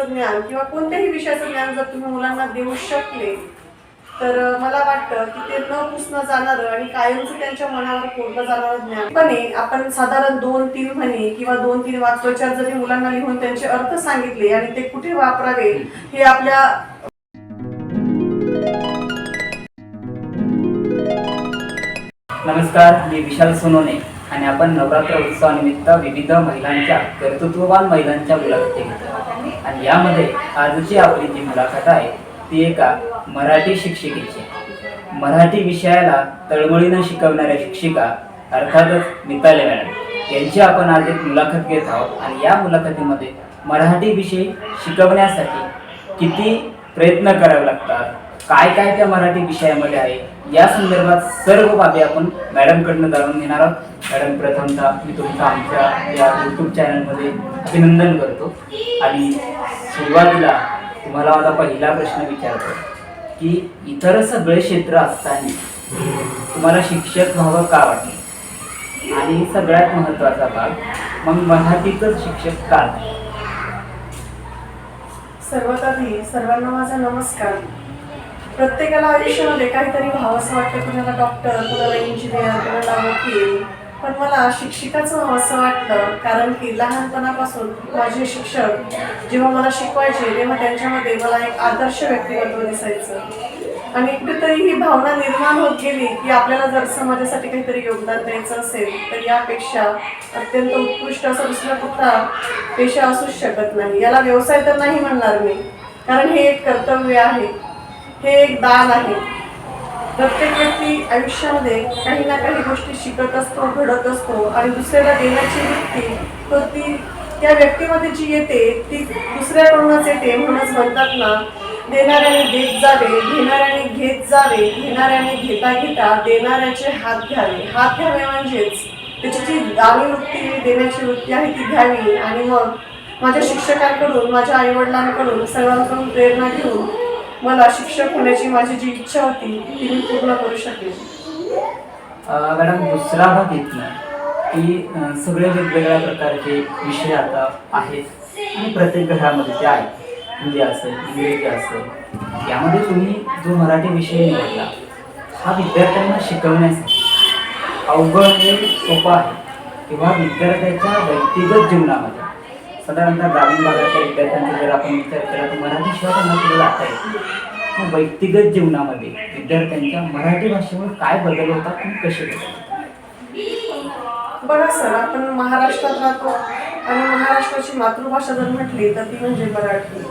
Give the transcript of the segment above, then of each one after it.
विषयाचं ज्ञान किंवा कोणत्याही विषयाचं ज्ञान जर तुम्ही मुलांना देऊ शकले तर मला वाटतं की ते न पुसणं जाणारं आणि कायमचं त्यांच्या मनावर कोरलं जाणारं ज्ञान. पण आपण साधारण दोन तीन म्हणी किंवा दोन तीन वाक्योच्चार जरी मुलांना लिहून त्यांचे अर्थ सांगितले आणि ते कुठे वापरावे हे आपल्या नमस्कार मी विशाल सोनोने आणि आपण नवरात्र उत्सवानिमित्त विविध महिलांच्या कर्तृत्ववान महिलांच्या मुलाखती घेतो आणि यामध्ये आजची आपली जी मुलाखत आहे ती एका मराठी शिक्षिकेची. मराठी विषयाला तळमळीनं शिकवणाऱ्या शिक्षिका अर्थातच मिताली मॅडम. यांची आपण आज एक मुलाखत घेत आहोत आणि या मुलाखतीमध्ये मराठी विषय शिकवण्यासाठी किती प्रयत्न करावे लागतात? काय काय त्या मराठी विषयामध्ये आहे या संदर्भात सर्व बाबी आपण मॅडमकडनं जाणून घेणार आहोत. मॅडम प्रथमतः मी तुमचा आमच्या या यूट्यूब चॅनलमध्ये अभिनंदन करतो. आणि सुरुवातीला तुम्हाला माझा पहिला प्रश्न विचारतो की इतर सगळे क्षेत्र असताना तुम्हाला शिक्षक व्हावं का वाटलं? आणि सगळ्यात महत्त्वाचा भाग मग मराठीतच शिक्षक का? सर्वात आधी सर्वांना माझा नमस्कार. प्रत्येकाला आयुष्यामध्ये काहीतरी व्हावंसं वाटतं. कुणाला डॉक्टर कुणाला इंजिनियर कुणाला वकील. पण मला शिक्षिकाचं व्हावंसं वाटलं कारण की लहानपणापासून माझे शिक्षक जेव्हा मला शिकवायचे तेव्हा त्यांच्यामध्ये मला एक आदर्श व्यक्तिमत्व दिसायचं. आणि कुठेतरी ही भावना निर्माण होत गेली की आपल्याला जर समाजासाठी काहीतरी योगदान द्यायचं असेल तर यापेक्षा अत्यंत उत्कृष्ट असा दुसरा कुठला पेशा असूच शकत नाही. याला व्यवसाय तर नाही म्हणणार मी. कारण हे एक कर्तव्य आहे. हे एक दान आहे. प्रत्येक व्यक्ती आयुष्यामध्ये काही ना काही गोष्टी शिकत असतो घडत असतो आणि दुसऱ्याला देण्याची वृत्ती तो ती त्या व्यक्तीमध्ये जी येते ती दुसऱ्याकडूनच येते म्हणूनच म्हणतात ना देणाऱ्याने देत जावे घेणाऱ्याने घेत जावे घेणाऱ्याने घेता घेता देणाऱ्याचे हात घ्यावे. हात घ्यावे म्हणजेच त्याची जी दावी वृत्ती देण्याची वृत्ती आहे ती घ्यावी. आणि मग माझ्या शिक्षकांकडून माझ्या आईवडिलांकडून सर्वांकडून प्रेरणा घेऊन मला शिक्षक होण्याची माझी जी इच्छा होती ती मी पूर्ण करू शकले मॅडम दुसरा भाग येतला की सगळे वेगवेगळ्या प्रकारचे विषय आता आहेत आणि प्रत्येक घरामध्ये ते आहेत. हिंदी असेल इंग्रजी असेल. यामध्ये तुम्ही जो मराठी विषय निवडला हा विद्यार्थ्यांना शिकवण्यासाठी अवघड हे सोपा आहे. किंवा विद्यार्थ्याच्या व्यक्तिगत जीवनामध्ये साधारणतः ग्रामीण भागातल्या विद्यार्थ्यांचा जर आपण विचार केला तर मराठी शिवाय त्यांना पुढे जाता मग व्यक्तिगत जीवनामध्ये विद्यार्थ्यांच्या मराठी भाषेवर काय बदल होतात आणि कसे बदल बघा सर आपण महाराष्ट्रात राहतो आणि महाराष्ट्राची मातृभाषा जर म्हटली तर ती म्हणजे मराठी.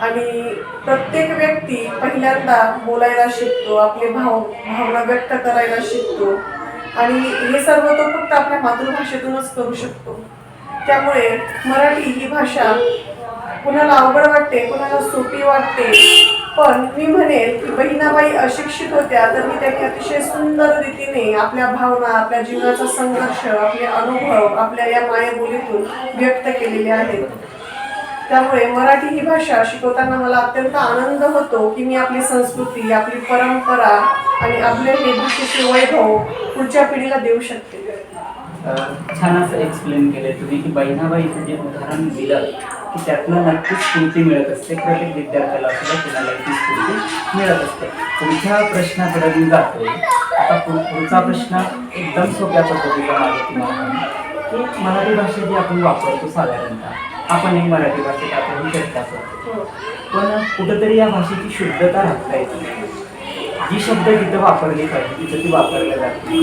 आणि प्रत्येक व्यक्ती पहिल्यांदा बोलायला शिकतो आपले भाव भावना व्यक्त करायला शिकतो. आणि हे सर्व तो फक्त आपल्या मातृभाषेतूनच करू शकतो. त्यामुळे मराठी ही भाषा कुणाला अवघड वाटते कुणाला सोपी वाटते. पण मी म्हणेल की बहिणाबाई अशिक्षित होत्या तर मी त्यांनी अतिशय सुंदर रीतीने आपल्या भावना आपल्या जीवनाचा संघर्ष आपले अनुभव आपल्या या मायबोलीतून व्यक्त केलेले आहेत. त्यामुळे मराठी ही भाषा शिकवताना मला अत्यंत आनंद होतो की मी आपली संस्कृती आपली परंपरा आणि आपले हे भाषेचे वैभव पुढच्या पिढीला देऊ शकते. छान असं एक्सप्लेन केलं तुम्ही की बहिणाबाईचं जे उदाहरण दिलं की त्यातनं नक्कीच स्फूर्ती मिळत असते. प्रत्येक विद्यार्थ्याला सुद्धा कुणाला ती स्फूर्ती मिळत असते. पुढच्या प्रश्नाकडे मी जातो आता पुढचा प्रश्न एकदम सोप्या पद्धतीचा माझ्या तुम्हाला की मराठी भाषा जी आपण वापरतो साधारणतः आपण एक मराठी भाषेत आपण चर्चा करतो. पण कुठंतरी या भाषेची शुद्धता राखता येते. जी शब्द तिथं वापरली पाहिजे तिथं ती वापरल्या जाते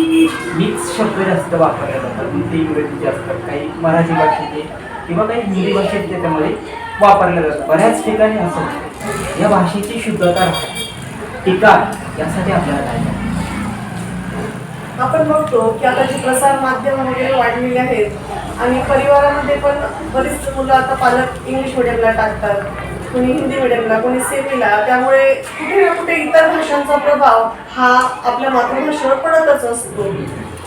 मीच शब्द जास्त वापरल्या जातात. ते इंग्रजीचे असतात काही मराठी भाषेचे किंवा काही हिंदी भाषेत त्याच्यामध्ये वापरल्या जातात. बऱ्याच ठिकाणी असं या भाषेची शुद्धता राखते टीका यासाठी आपल्याला काय आपण बघतो की आता जी प्रसार माध्यम वगैरे वाढलेली आहेत आणि परिवारामध्ये पण बरीच मुलं आता पालक इंग्लिश मिडियमला टाकतात. कोणी हिंदी मिडियमला कोणी सेमीला त्यामुळे कुठे ना कुठे इतर भाषांचा प्रभाव हा आपल्या मातृभाषेवर पडतच असतो.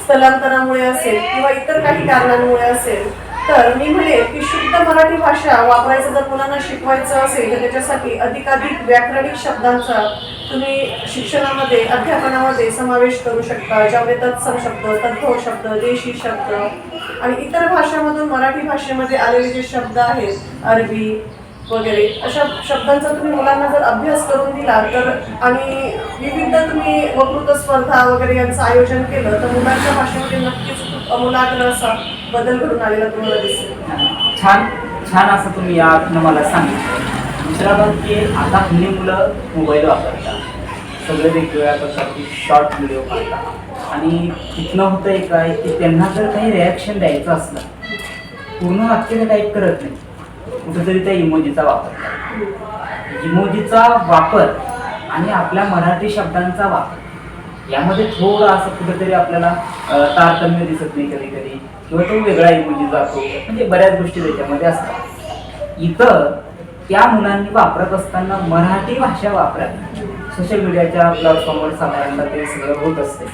स्थलांतरामुळे असेल किंवा इतर काही कारणांमुळे असेल तर मी म्हणेल की शुद्ध मराठी भाषा वापरायचं जर मुलांना शिकवायचं असेल तर त्याच्यासाठी अधिकाधिक व्याकरणिक शब्दांचा तुम्ही शिक्षणामध्ये अध्यापनामध्ये समावेश करू शकता ज्यामध्ये तत्सम शब्द तत्व शब्द देशी शब्द आणि इतर भाषांमधून मराठी भाषेमध्ये आलेले जे शब्द आहेत अरबी वगैरे. अशा शब्दांचा तुम्ही मुलांना जर अभ्यास करून दिला तर आणि विविध तुम्ही वकृत स्पर्धा वगैरे यांचं आयोजन केलं तर मुलांच्या भाषेमध्ये नक्कीच खूप अमूलाग्र असा बदल घडून आलेला तुम्हाला दिसेल. छान छान असं तुम्ही या मला सांगितलं. दुसरा भाग की आता हल्ली मुलं मोबाईल वापरतात सगळे वेगवेगळ्या प्रकारचे शॉर्ट व्हिडिओ पाहतात आणि तिथनं होतं एक काय की त्यांना जर काही रिॲक्शन द्यायचं असलं पूर्ण वाक्य टाईप करत नाही. कुठेतरी त्या इमोजीचा वापर. करतात इमोजीचा वापर आणि आपल्या मराठी शब्दांचा वापर. यामध्ये थोडं असं कुठेतरी आपल्याला तारतम्य दिसत नाही कधी कधी किंवा तो वेगळा इमोजी जातो. म्हणजे बऱ्याच गोष्टी त्याच्यामध्ये असतात. इतर त्या मुलांनी वापरत असताना मराठी भाषा वापरात सोशल मीडियाच्या प्लॅटफॉर्मवर साधारणतः ते सगळं होत असते.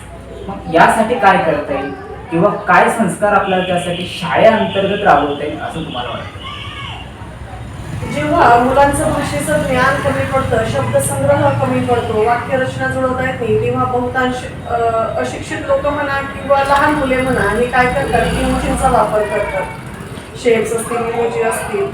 मग यासाठी काय करता येईल? किंवा काय संस्कार आपल्याला त्यासाठी शाळेअंतर्गत राबवता येईल? असं तुम्हाला वाटतं? जेव्हा मुलांचं भाषेचं ज्ञान कमी पडतं शब्दसंग्रह कमी पडतो वाक्यरचना जुळवता येत नाही तेव्हा बहुतांश अशिक्षित लोक म्हणा किंवा लहान मुले म्हणा हे काय करतात? इमोजींचा वापर करतात. शेप्स असतील इमोजी असतील.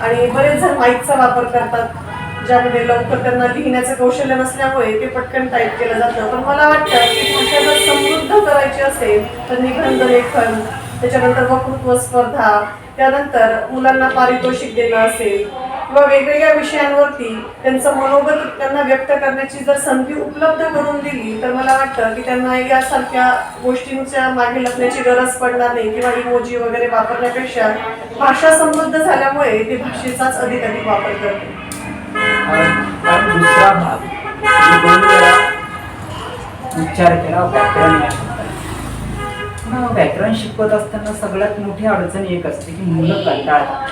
आणि बरेच जण माईकचा वापर करतात ज्यामध्ये लवकर त्यांना लिहिण्याचं कौशल्य नसल्यामुळे ते पटकन टाईप केलं जातं. पण मला वाटतं की भाषा जर समृद्ध करायची असेल तर निबंध लेखन त्याच्यानंतर वक्तृत्व स्पर्धा त्यानंतर मुलांना पारितोषिक देणं असेल किंवा वेगवेगळ्या विषयांवरती त्यांचं मनोबल त्यांना व्यक्त करण्याची जर संधी उपलब्ध करून दिली तर मला वाटतं की त्यांना यासारख्या गोष्टींच्या मागे लपण्याची गरज पडणार नाही किंवा इमोजी वगैरे वापरण्यापेक्षा भाषा समृद्ध झाल्यामुळे ते भाषेचाच अधिक अधिक वापर करते उच्चार केला व्याकरण या व्याकरण शिकवत असताना सगळ्यात मोठी अडचण एक असते की मुलं कंटाळतात.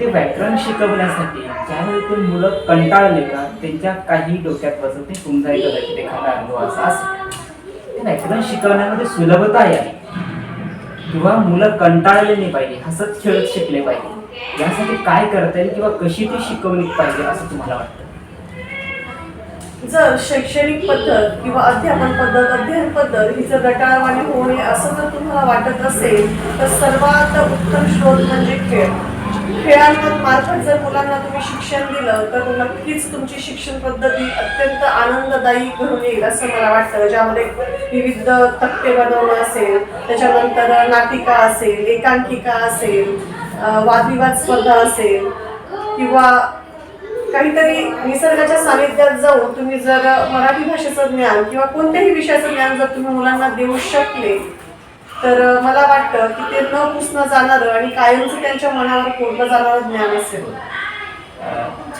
ते व्याकरण शिकवण्यासाठी ज्यावेळी ते मुलं कंटाळले का त्यांच्या काही डोक्यात बसत नाही तुमचाही कदाचित एखादा अनुभव असा असेल व्याकरण शिकवण्यामध्ये सुलभता आहे किंवा मुलं कंटाळले नाही पाहिजे हसत खेळत शिकले पाहिजे. यासाठी काय करता येईल किंवा कशी ती शिकवली पाहिजे असं तुम्हाला वाटतं? जर शैक्षणिक पद्धत किंवा अध्यापन पद्धत अध्ययन पद्धत ही जर गटाळवाणी होऊ नये असं जर तुम्हाला वाटत असेल तर सर्वात उत्तम स्रोत म्हणजे खेळ. खेळांमार्फत जर मुलांना तुम्ही शिक्षण दिलं तर नक्कीच तुमची शिक्षण पद्धती अत्यंत आनंददायी घडून येईल असं मला वाटतं. ज्यामध्ये विविध तक्ते बनवणं असेल त्याच्यानंतर नाटिका असेल एकांकिका असेल वादविवाद स्पर्धा असेल किंवा काहीतरी निसर्गाच्या सानिध्यात जाऊन तुम्ही जर मराठी भाषेचं ज्ञान किंवा कोणत्याही विषयाचं ज्ञान जर तुम्ही मुलांना देऊ शकले तर मला वाटतं की ते न पुसणं जाणारं आणि कायमचं त्यांच्या मनावर कोरलं जाणारं ज्ञान असेल?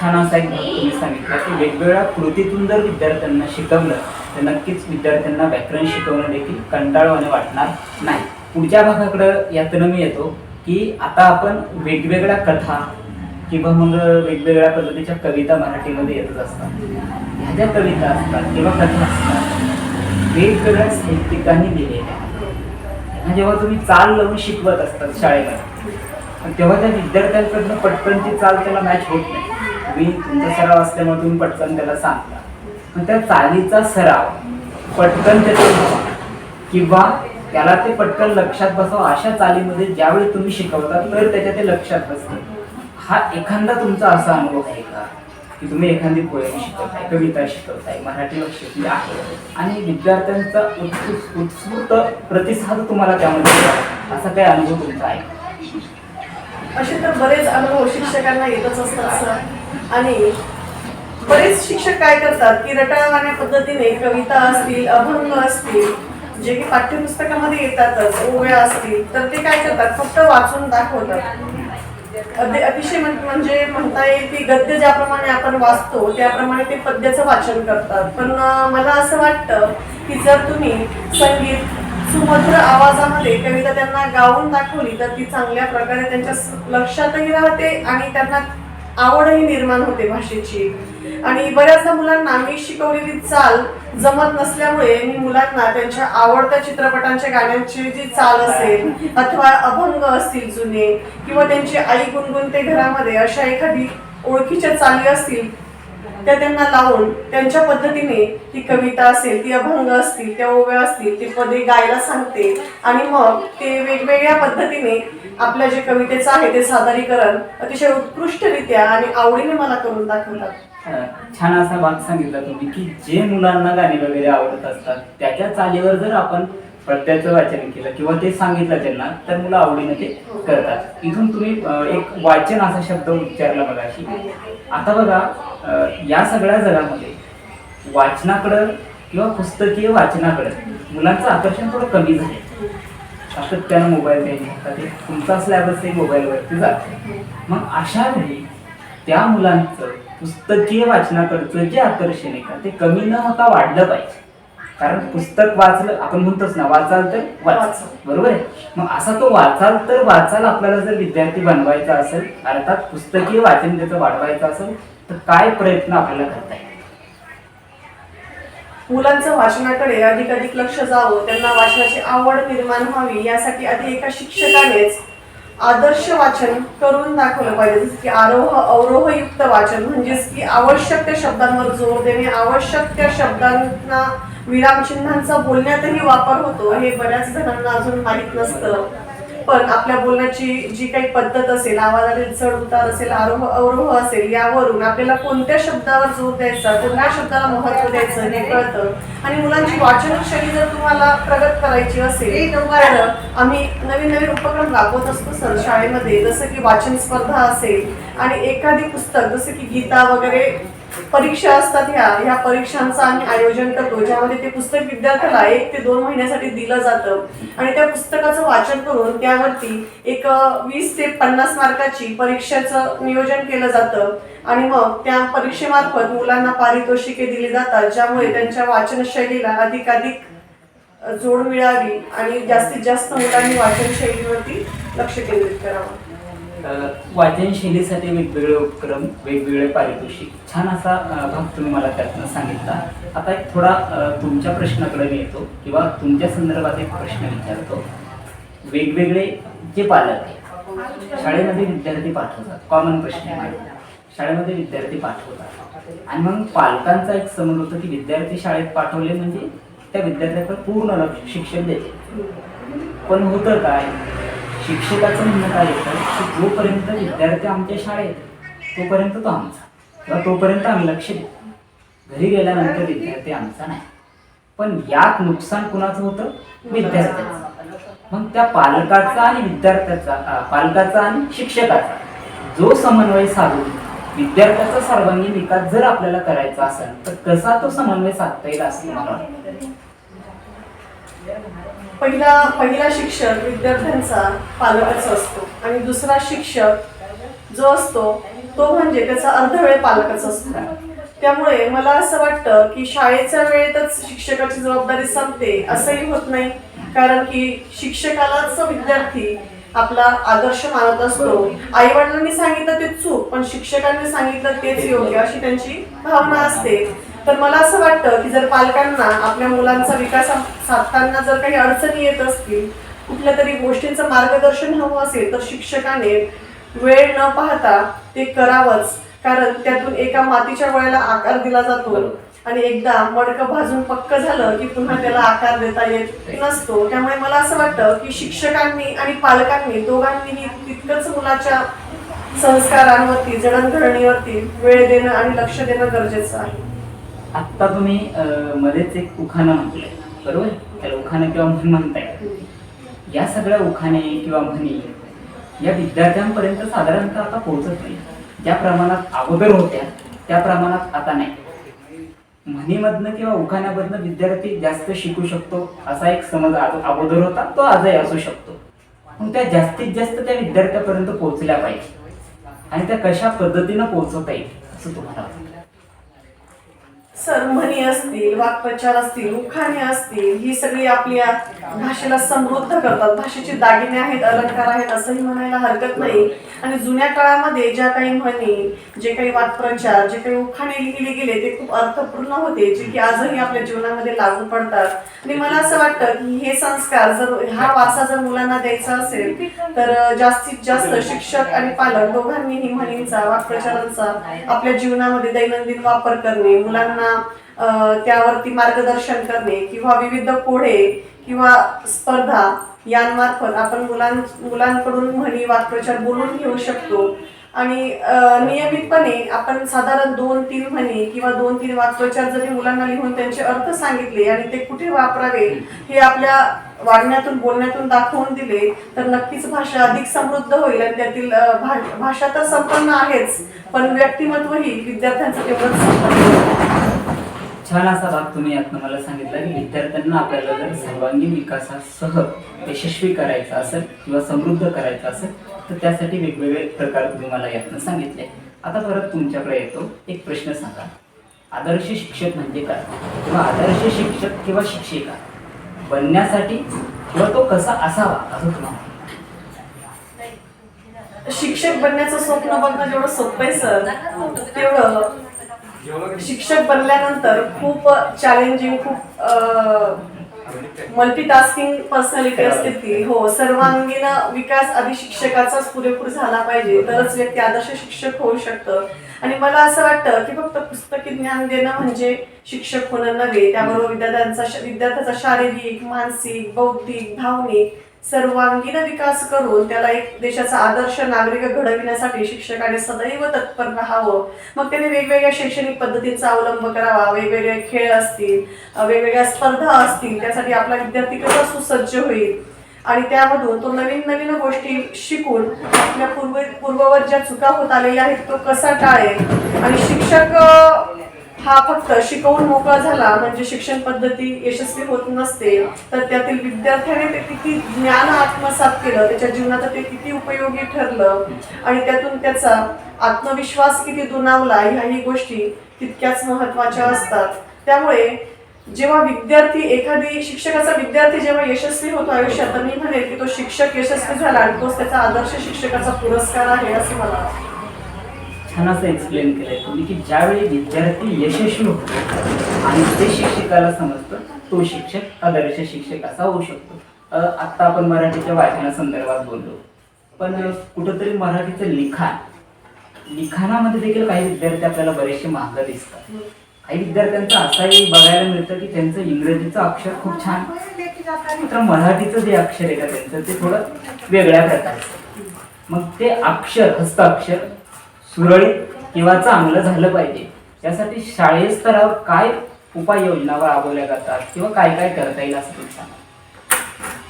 छान असा एक तुम्ही सांगितलं की वेगवेगळ्या कृतीतून जर विद्यार्थ्यांना शिकवलं तर नक्कीच विद्यार्थ्यांना व्याकरण शिकवणं देखील कंटाळवाने वाटणार नाही. पुढच्या भागाकडं यातनं मी येतो की आता आपण वेगवेगळ्या कथा किंवा मग वेगवेगळ्या पद्धतीच्या कविता मराठीमध्ये येतच असतात. ह्या ज्या कविता असतात किंवा कथा असतात वेगवेगळ्या साहित्यिकांनी लिहिलेल्या ह्या जेव्हा तुम्ही चाल लावून शिकवत असतात शाळेला तेव्हा त्या विद्यार्थ्यांकडनं पटकन ती चाल त्याला मॅच होत नाही. तुम्ही तुमचा सराव असल्यामुळे तुम्ही पटकन त्याला सांगता. पण त्या चालीचा सराव पटकन त्याचा किंवा त्याला ते पटकन लक्षात बसावं अशा चालीमध्ये ज्यावेळी तुम्ही शिकवता तर त्याच्या ते लक्षात बसतं. हा एखादा तुमचा असा अनुभव आहे का? की तुम्ही एखादी पोयम शिकवताय कविता शिकवताय मराठी शिकली आहे आणि विद्यार्थ्यांचा उत्सुक उत्स्फूर्त प्रतिसाद तुम्हाला त्यामध्ये असा काही अनुभव तुमचा आहे असे तर बरेच अनुभव शिक्षकांना येतच असतात सर. आणि बरेच शिक्षक काय करतात की रटाळवाण्या पद्धतीने कविता असतील अभंग असतील जे की पाठ्यपुस्तकामध्ये येतातच ओव्या असतील तर ते काय करतात? फक्त वाचून दाखवतात. अतिशय म्हण- म्हणजे म्हणता येईल की गद्य ज्याप्रमाणे आपण वाचतो त्याप्रमाणे ते पद्याचं वाचन करतात. पण मला असं वाटतं की जर तुम्ही संगीत सुमधुर आवाजामध्ये कविता त्यांना गाऊन दाखवली तर ती चांगल्या प्रकारे त्यांच्या लक्षातही राहते आणि त्यांना आवडही निर्माण होते भाषेची. आणि बऱ्याचदा मुलांना मी शिकवलेली चाल जमत नसल्यामुळे मी मुलांना त्यांच्या आवडत्या चित्रपटांच्या गाण्यांची जी चाल असेल अथवा अभंग असतील जुने किंवा त्यांची आई गुणगुणते घरामध्ये अशा एखादी ओळखीच्या चाली असतील त्या त्यांना लावून त्यांच्या पद्धतीने ती कविता असेल ती अभंग असतील त्या ओव्या असतील ती पदे गायला सांगते. आणि मग ते वेगवेगळ्या पद्धतीने आपल्या जे कवितेचं आहे ते सादरीकरण अतिशय उत्कृष्टरित्या आणि आवडीने मला करून दाखवतात. छान असा भाग सांगितला तुम्ही की जे मुलांना गाणी वगैरे आवडत असतात त्याच्या चालीवर जर आपण पद्याचं वाचन केलं किंवा ते सांगितलं त्यांना तर मुलं आवडीने ते करतात. इथून तुम्ही एक वाचन असा शब्द उच्चारला बघा की आता बघा या सगळ्या जगामध्ये वाचनाकडं किंवा पुस्तकीय वाचनाकडं मुलांचं आकर्षण थोडं कमी झालं सातत्यानं मोबाईल द्यायचे हातात तुमचा स्लॅबच मोबाईलवरती जातो मग अशा वेळी त्या मुलांचं पुस्तकीय वाचनाकडचं जे आकर्षण आहे का ते कमी न होता वाढलं पाहिजे. कारण पुस्तक वाचलं आपण म्हणतोच ना वाचाल तर वाच. बरोबर आहे? मग असा तो वाचाल तर वाचाल आपल्याला जर विद्यार्थी बनवायचा असेल अर्थात पुस्तकीय वाचन त्याचं वाढवायचं असेल तर काय प्रयत्न आपल्याला करता येईल? मुलांचं वाचनाकडे अधिक अधिक लक्ष जावं त्यांना वाचनाची आवड निर्माण व्हावी यासाठी आधी एका शिक्षकानेच आदर्श वाचन करून दाखवलं पाहिजे. जसं की आरोह अवरोह युक्त वाचन म्हणजेच की आवश्यक त्या शब्दांवर जोर देणे आवश्यक त्या शब्दांना विरामचिन्हांचा बोलण्यातही वापर होतो हे बऱ्याच जणांना अजून माहीत नसतं. पण आपल्या बोलण्याची जी काही पद्धत असेल आवाजातील चढ उतार असेल आरोह अवरोह असेल यावरून आपल्याला कोणत्या शब्दावर जोर द्यायचा कोणत्या शब्दाला महत्त्व द्यायचं हे कळतं. आणि मुलांची वाचन शैली जर तुम्हाला प्रगत करायची असेल तर आम्ही नवीन नवीन उपक्रम राबवत असतो सर शाळेमध्ये जसं की वाचन स्पर्धा असेल आणि एखादी पुस्तक जसं की गीता वगैरे परीक्षा असतात ह्या ह्या परीक्षांचं आम्ही आयोजन करतो. ज्यामध्ये ते पुस्तक विद्यार्थ्याला एक ते दोन महिन्यासाठी दिलं जातं. आणि त्या पुस्तकाचं वाचन करून त्यावरती एक वीस ते पन्नास मार्काची परीक्षेचं नियोजन केलं जातं. आणि मग त्या परीक्षेमार्फत मुलांना पारितोषिके दिली जातात ज्यामुळे त्यांच्या वाचन शैलीला अधिकाधिक जोड मिळावी आणि जास्तीत जास्त मुलांनी वाचन शैलीवरती लक्ष केंद्रित करावं. वाचन शैलीसाठी वेगवेगळे उपक्रम वेगवेगळे पारितोषिक. छान असा भाग तुम्ही मला त्यातनं सांगितला. आता एक थोडा तुमच्या प्रश्नाकडे मी येतो किंवा तुमच्या संदर्भात एक प्रश्न विचारतो. वेगवेगळे जे पालक आहे शाळेमध्ये विद्यार्थी पाठवतात कॉमन प्रश्न आहे. शाळेमध्ये विद्यार्थी पाठवतात. आणि मग पालकांचा एक समज होतं की विद्यार्थी शाळेत पाठवले म्हणजे त्या विद्यार्थ्याकडे पूर्ण लक्ष शिक्षण देते. पण होतं काय? शिक्षकाचं म्हणणं काय येतं की जोपर्यंत विद्यार्थी आमच्या शाळेत तोपर्यंत तो आमचा. किंवा तोपर्यंत आम्ही लक्ष देतो घरी गेल्यानंतर विद्यार्थी आमचा नाही. पण यात नुकसान कुणाचं होतं? विद्यार्थ्याचं. मग त्या पालकाचा आणि विद्यार्थ्याचा पालकाचा आणि शिक्षकाचा जो समन्वय साधून विद्यार्थ्याचा सर्वांगीण विकास जर आपल्याला करायचा असेल तर कसा तो समन्वय साधता येईल असं मला वाटतं? पहिला पहिला शिक्षक विद्यार्थ्यांचा पालकच असतो. आणि दुसरा शिक्षक जो असतो तो म्हणजे त्याचा अर्धवेळ पालकच असतो. त्यामुळे मला असं वाटतं की शाळेच्या वेळेतच शिक्षकाची जबाबदारी संपते असंही होत नाही. कारण की शिक्षकालाच विद्यार्थी आपला आदर्श मानत असतो. आई वडिलांनी सांगितलं ते चूक पण शिक्षकांनी सांगितलं तेच योग्य अशी त्यांची भावना असते. तर मला असं वाटतं की जर पालकांना आपल्या मुलांचा विकास साधताना जर काही अडचणी येत असतील कुठल्या तरी गोष्टींचं मार्गदर्शन हवं असेल तर शिक्षकाने वेळ न पाहता ते करावंच. कारण त्यातून एका मातीच्या वेळेला आकार दिला जातो. आणि एकदा मडकं भाजून पक्क झालं की पुन्हा त्याला आकार देता येत नसतो. त्यामुळे मला असं वाटतं की शिक्षकांनी आणि पालकांनी दोघांनीही तितकंच मुलाच्या संस्कारांवरती जडणघडणीवरती वेळ देणं आणि लक्ष देणं गरजेचं आहे. आत्ता तुम्ही मध्येच एक उखाणं म्हटलंय. बरोबर? त्याला उखाणं किंवा म्हण म्हणताय. या सगळ्या उखाणे किंवा म्हणी या विद्यार्थ्यांपर्यंत साधारणतः आता पोहोचत नाही. ज्या प्रमाणात अगोदर होत्या त्या प्रमाणात आता नाही. म्हणीमधनं किंवा उखाण्यामधनं विद्यार्थी जास्त शिकू शकतो असा एक समज आज अगोदर होता तो आजही असू शकतो. मग त्या जास्तीत जास्त त्या विद्यार्थ्यापर्यंत पोहोचल्या पाहिजे. आणि त्या कशा पद्धतीनं पोहोचवता येईल असं तुम्हाला वाटतं? सर म्हणी असतील वाक्प्रचार असतील उखाणे असतील ही सगळी आपल्या भाषेला समृद्ध करतात. भाषेचे दागिने आहेत अलंकार आहेत असंही म्हणायला हरकत नाही. आणि जुन्या काळामध्ये ज्या काही म्हणी जे काही वाक्प्रचार जे काही उखाणे लिहिले गेले ते खूप अर्थपूर्ण होते जे की आजही आपल्या जीवनामध्ये लागू पडतात. आणि मला असं वाटतं की हे संस्कार जर हा वारसा जर मुलांना द्यायचा असेल तर जास्तीत जास्त शिक्षक आणि पालक दोघांनीही म्हणींचा वाक्प्रचारांचा आपल्या जीवनामध्ये दैनंदिन वापर करणे मुलांना त्यांना त्यावरती मार्गदर्शन करणे किंवा विविध कोडे किंवा स्पर्धा यांमार्फत आपण मुलां मुलांकडून म्हणी वाक्प्रचार बोलून घेऊ शकतो. आणि नियमितपणे आपण साधारण दोन तीन म्हणी किंवा दोन तीन वाक्प्रचार जरी मुलांना लिहून त्यांचे अर्थ सांगितले आणि ते कुठे वापरावे हे आपल्या वागण्यातून बोलण्यातून दाखवून दिले तर नक्कीच भाषा अधिक समृद्ध होईल आणि त्यातील भा- भाषा तर संपन्न आहेच पण व्यक्तिमत्वही विद्यार्थ्यांचं तेवढंच संपन्न छान असा भाग तुम्ही यातनं मला सांगितला की विद्यार्थ्यांना आपल्याला जर सर्वांगीण विकासासह यशस्वी करायचं असेल किंवा समृद्ध करायचं असेल तर त्यासाठी वेगवेगळे प्रकार तुम्ही मला यातनं सांगितले. आता परत तुमच्याकडे येतो एक प्रश्न सांगा. आदर्श शिक्षक म्हणजे काय? किंवा आदर्श शिक्षक किंवा शिक्षिका बनण्यासाठी किंवा तो कसा असावा असं तुम्हाला शिक्षक बनण्याचं स्वप्न बघणं जेवढं सोपं आहे सर तेवढं. शिक्षक बनल्यानंतर खूप चॅलेंजिंग खूप मल्टीटास्किंग पर्सनॅलिटी असते ती. हो सर्वांगीण विकास आधी शिक्षकाचाच पुरेपूर झाला पाहिजे. तरच व्यक्ती आदर्श शिक्षक होऊ शकतं. आणि मला असं वाटतं की फक्त पुस्तकी ज्ञान देणं म्हणजे शिक्षक होणं नव्हे. त्याबरोबर विद्यार्थ्यांचा विद्यार्थ्याचा शारीरिक मानसिक बौद्धिक भावनिक सर्वांगीण विकास करून त्याला एक देशाचा आदर्श नागरिक घडविण्यासाठी शिक्षकाने सदैव तत्पर राहावं. मग त्याने वेगवेगळ्या शैक्षणिक पद्धतींचा अवलंब करावा. वेगवेगळे खेळ असतील वेगवेगळ्या स्पर्धा असतील त्यासाठी आपला विद्यार्थी कसा सुसज्ज होईल? आणि त्यामधून तो नवीन नवीन गोष्टी शिकून आपल्या पूर्व पूर्ववर ज्या चुका होत आलेल्या आहेत तो कसा टाळेल? आणि शिक्षक हा फक्त शिकवून मोकळा झाला म्हणजे शिक्षण पद्धती यशस्वी होत नसते तर त्यातील विद्यार्थ्याने ते किती ज्ञान आत्मसात केलं त्याच्या जीवनात ते किती उपयोगी ठरलं आणि त्यातून त्याचा आत्मविश्वास किती दुणावला ह्याही गोष्टी तितक्याच महत्त्वाच्या असतात. त्यामुळे जेव्हा विद्यार्थी एखादी शिक्षकाचा विद्यार्थी जेव्हा यशस्वी होतो आयुष्यात मी म्हणेल की तो शिक्षक यशस्वी झाला आणि तोच त्याचा आदर्श शिक्षकाचा पुरस्कार आहे असं मला छान असं एक्सप्लेन केलं आहे तुम्ही की ज्यावेळी विद्यार्थी यशस्वी होतो आणि ते शिक्षकाला समजतं तो शिक्षक आदर्श शिक्षक असा होऊ शकतो. आत्ता आपण मराठीच्या वाचनासंदर्भात बोललो. पण कुठंतरी मराठीचं लिखाण लिखाणामध्ये देखील काही विद्यार्थी आपल्याला बरेचसे महाग दिसतात. काही विद्यार्थ्यांचं असंही बघायला मिळतं की त्यांचं इंग्रजीचं अक्षर खूप छान. मात्र मराठीचं जे अक्षर आहे का त्यांचं ते थोडं वेगळ्या प्रकारचं. मग ते अक्षर हस्ताक्षर सुरळीत किंवा चांगलं झालं पाहिजे. यासाठी शालेय स्तरावर काय उपाययोजना राबवल्या जातात किंवा काय काय करता येईल असं तुम्ही सांगा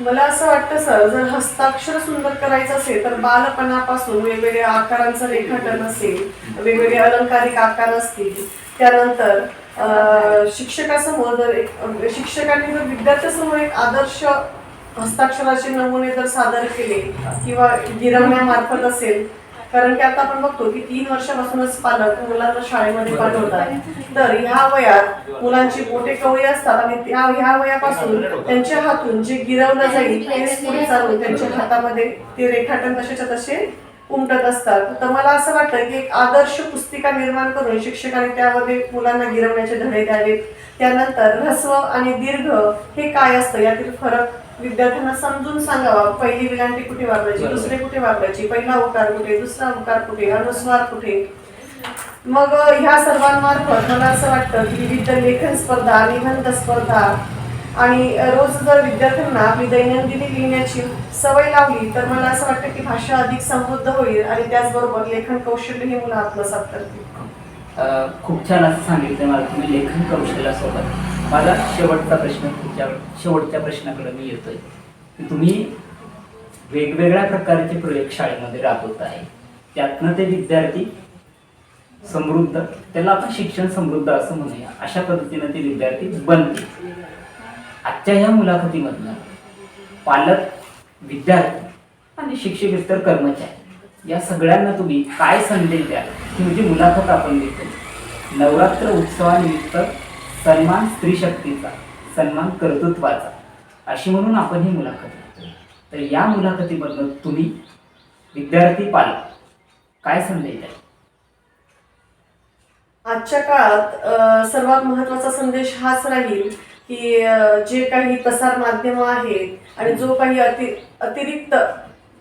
मला असं वाटतं सर जर हस्ताक्षर सुंदर करायचं असेल तर बालपणापासून वेगवेगळ्या आकारांचं रेखाटन असेल वेगवेगळे अलंकारिक आकार असतील. त्यानंतर शिक्षकासमोर जर एक शिक्षकांनी जर विद्यार्थ्यासमोर एक आदर्श हस्ताक्षराचे नमुने जर सादर केले किंवा गिरवण्यामार्फत असेल कारण की आता आपण बघतो की तीन वर्षापासूनच पालक मुलांना शाळेमध्ये पाठवतात तर ह्या वयात मुलांची बोटे कवळी असतात आणि त्या ह्या वयापासून त्यांच्या हातून जे गिरवलं जाईल तेच पुढे चालून त्यांच्या हातामध्ये ते रेखाटन तसेच्या तसे उमटत असतात. तर मला असं वाटतं की एक आदर्श पुस्तिका निर्माण करून शिक्षकांनी त्यामध्ये मुलांना गिरवण्याचे धडे द्यावेत. त्यानंतर ह्रस्व आणि दीर्घ हे काय असतं यातील फरक विद्यार्थ्यांना समजून सांगावा. पहिली विलांटी कुठे वापरायची दुसरी कुठे वापरायची पहिला उकार कुठे? दुसरा उकार कुठे? अनुस्वार कुठे? मग ह्या सर्वांमार्फत मला असं वाटतं की विविध लेखन स्पर्धा निबंध स्पर्धा आणि रोज जर विद्यार्थ्यांना आपली दैनंदिनी लिहिण्याची सवय लावली तर मला असं वाटतं की भाषा अधिक समृद्ध होईल आणि त्याचबरोबर लेखन कौशल्य ही मुलं आत्मसात करतील. खूप छान असं सांगितलं मला तुम्ही लेखन कौशल्यासोबत. माझा शेवटचा प्रश्न तुमच्या शेवटच्या प्रश्नाकडे मी येतोय. की तुम्ही वेगवेगळ्या प्रकारचे प्रयोगशाळेमध्ये राबवत आहे. त्यातनं ते विद्यार्थी समृद्ध त्याला आपण शिक्षण समृद्ध असं म्हणूया. अशा पद्धतीनं ते विद्यार्थी बनतील. आजच्या ह्या मुलाखतीमधनं पालक विद्यार्थी आणि शिक्षक इतर कर्मचारी या सगळ्यांना तुम्ही काय संदेश द्याल? ही म्हणजे मुलाखत आपण देतो नवरात्र उत्सवानिमित्त सन्मान स्त्री शक्तीचा सन्मान कर्तृत्वाचा. अशी म्हणून आपण ही मुलाखत तर या मुलाखतीमधनं तुम्ही विद्यार्थी पालक काय संदेश द्याल? आजच्या काळात सर्वात महत्त्वाचा संदेश हाच राहील की जे काही प्रसार माध्यम आहेत आणि जो काही अति अतिरिक्त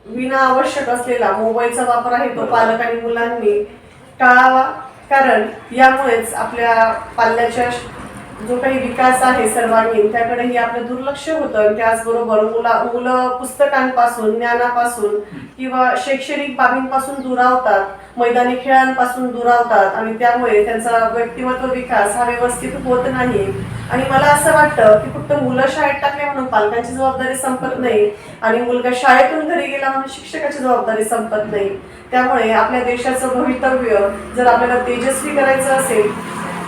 विना आवश्यक असलेला मोबाईलचा वापर आहे तो पालक आणि मुलांनी टाळावा. कारण यामुळेच आपल्या पाल्याच्या जो काही विकास आहे सर्वांगीण त्याकडेही आपलं दुर्लक्ष होतं. आणि त्याचबरोबर मुला मुलं पुस्तकांपासून ज्ञानापासून किंवा शैक्षणिक बाबींपासून दुरावतात मैदानी खेळांपासून दुरावतात आणि त्यामुळे त्यांचा व्यक्तिमत्व विकास हा व्यवस्थित होत नाही. आणि मला असं वाटतं की फक्त मुलं शाळेत टाकले म्हणून पालकांची जबाबदारी संपत नाही आणि मुलगा शाळेतून घरी गेला म्हणून शिक्षकाची जबाबदारी संपत नाही. त्यामुळे आपल्या देशाचं भवितव्य जर आपल्याला तेजस्वी करायचं असेल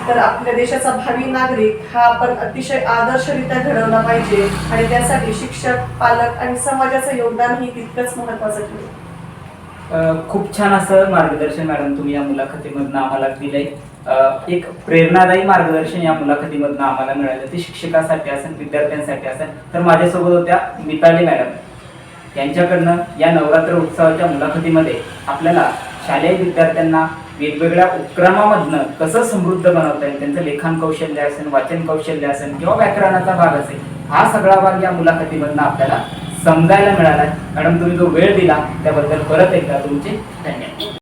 तर आपल्या देशाचा भावी नागरिक हा आपण अतिशय आदर्शरित्या घडवला पाहिजे आणि त्यासाठी शिक्षक पालक आणि समाजाचं योगदान ही तितकंच महत्वाचं ठरेल. खूप छान असं मार्गदर्शन मॅडम तुम्ही या मुलाखतीमधनं आम्हाला दिलंय. एक प्रेरणादायी मार्गदर्शन या मुलाखतीमधनं आम्हाला मिळालं. ते शिक्षकासाठी असेल विद्यार्थ्यांसाठी असेल तर माझ्यासोबत होत्या मिताली मॅडम. यांच्याकडनं या नवरात्र उत्सवाच्या मुलाखतीमध्ये आपल्याला शालेय विद्यार्थ्यांना वेगवेगळ्या उपक्रमामधनं कसं समृद्ध बनवता येईल त्यांचं लेखन कौशल्य असेल वाचन कौशल्य असेल किंवा व्याकरणाचा भाग असेल हा सगळा भाग या मुलाखतीमधनं आपल्याला समजायला मिळाला मॅडम तुम्ही जो वेळ दिला त्याबद्दल परत एकदा तुमचे धन्यवाद.